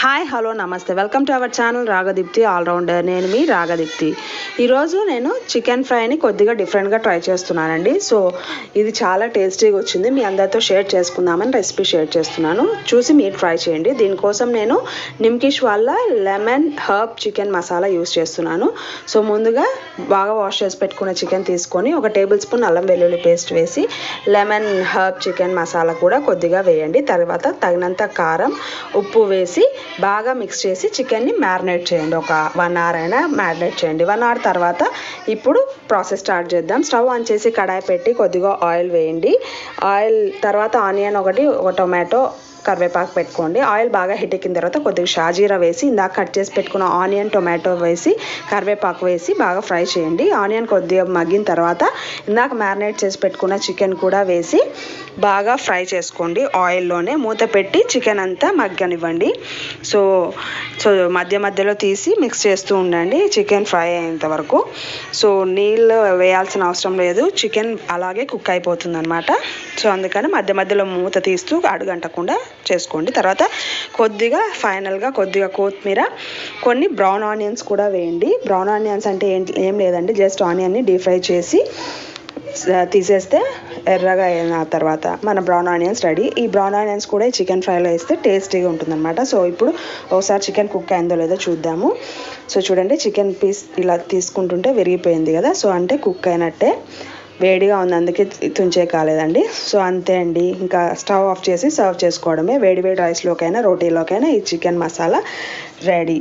Hi hello namaste welcome to our channel Ragadeepthi allrounder నేను మీ రాగదీప్తి ఈరోజు నేను చికెన్ ఫ్రైని కొద్దిగా డిఫరెంట్గా ట్రై చేస్తున్నానండి. సో ఇది చాలా టేస్టీగా వచ్చింది. మీ అందరితో షేర్ చేసుకుందామని రెసిపీ షేర్ చేస్తున్నాను. చూసి మీరు ట్రై చేయండి. దీనికోసం నేను నిమ్కిష్ వాళ్ళ lemon herb chicken masala use చేస్తున్నాను. సో ముందుగా బాగా వాష్ చేసి పెట్టుకున్న చికెన్ తీసుకొని ఒక టేబుల్ స్పూన్ అల్లం వెల్లుల్లి పేస్ట్ వేసి లెమన్ హర్బ్ చికెన్ మసాలా కూడా కొద్దిగా వేయండి. తర్వాత తగినంత కారం ఉప్పు వేసి బాగా మిక్స్ చేసి చికెన్ని మ్యారినేట్ చేయండి. ఒక వన్ అవర్ అయినా మ్యారినేట్ చేయండి. వన్ అవర్ తర్వాత ఇప్పుడు ప్రాసెస్ స్టార్ట్ చేద్దాం. స్టవ్ ఆన్ చేసి కడాయి పెట్టి కొద్దిగా ఆయిల్ వేయండి. ఆయిల్ తర్వాత ఆనియన్ ఒకటి ఒక టొమాటో కరివేపాకు పెట్టుకోండి. ఆయిల్ బాగా హిట్ ఎక్కిన తర్వాత కొద్దిగా షాజీరా వేసి ఇందాక కట్ చేసి పెట్టుకున్న ఆనియన్ టొమాటో వేసి కరివేపాకు వేసి బాగా ఫ్రై చేయండి. ఆనియన్ కొద్దిగా మగ్గిన తర్వాత ఇందాక మ్యారినేట్ చేసి పెట్టుకున్న చికెన్ కూడా వేసి బాగా ఫ్రై చేసుకోండి. ఆయిల్లోనే మూత పెట్టి చికెన్ అంతా మగ్గనివ్వండి. సో సో మధ్య మధ్యలో తీసి మిక్స్ చేస్తూ ఉండండి. చికెన్ ఫ్రై అయ్యేంత వరకు. సో నీళ్ళు వేయాల్సిన అవసరం లేదు. చికెన్ అలాగే కుక్ అయిపోతుంది అనమాట సో అందుకని మధ్య మధ్యలో మూత తీస్తూ అడుగంటకుండా చేసుకోండి. తర్వాత కొద్దిగా ఫైనల్గా కొద్దిగా కొత్తిమీర కొన్ని బ్రౌన్ ఆనియన్స్ కూడా వేయండి. బ్రౌన్ ఆనియన్స్ అంటే ఏం ఏం లేదండి జస్ట్ ఆనియన్ని డీప్ ఫ్రై చేసి తీసేస్తే ఎర్రగా అయిన తర్వాత మన బ్రౌన్ ఆనియన్స్ రెడీ. ఈ బ్రౌన్ ఆనియన్స్ కూడా చికెన్ ఫ్రైలో వేస్తే టేస్టీగా ఉంటుందన్నమాట. సో ఇప్పుడు ఒకసారి చికెన్ కుక్ అయిందో లేదో చూద్దాము. సో చూడండి చికెన్ పీస్ ఇలా తీసుకుంటుంటే విరిగిపోయింది కదా. సో అంటే కుక్ అయినట్టే. వేడిగా ఉంది. అందుకే తుంచే కాలేదండి. సో అంతే అండి. ఇంకా స్టవ్ ఆఫ్ చేసి సర్వ్ చేసుకోవడమే. వేడి వేడి రైస్లోకైనా రోటీలోకైనా ఈ చికెన్ మసాలా రెడీ.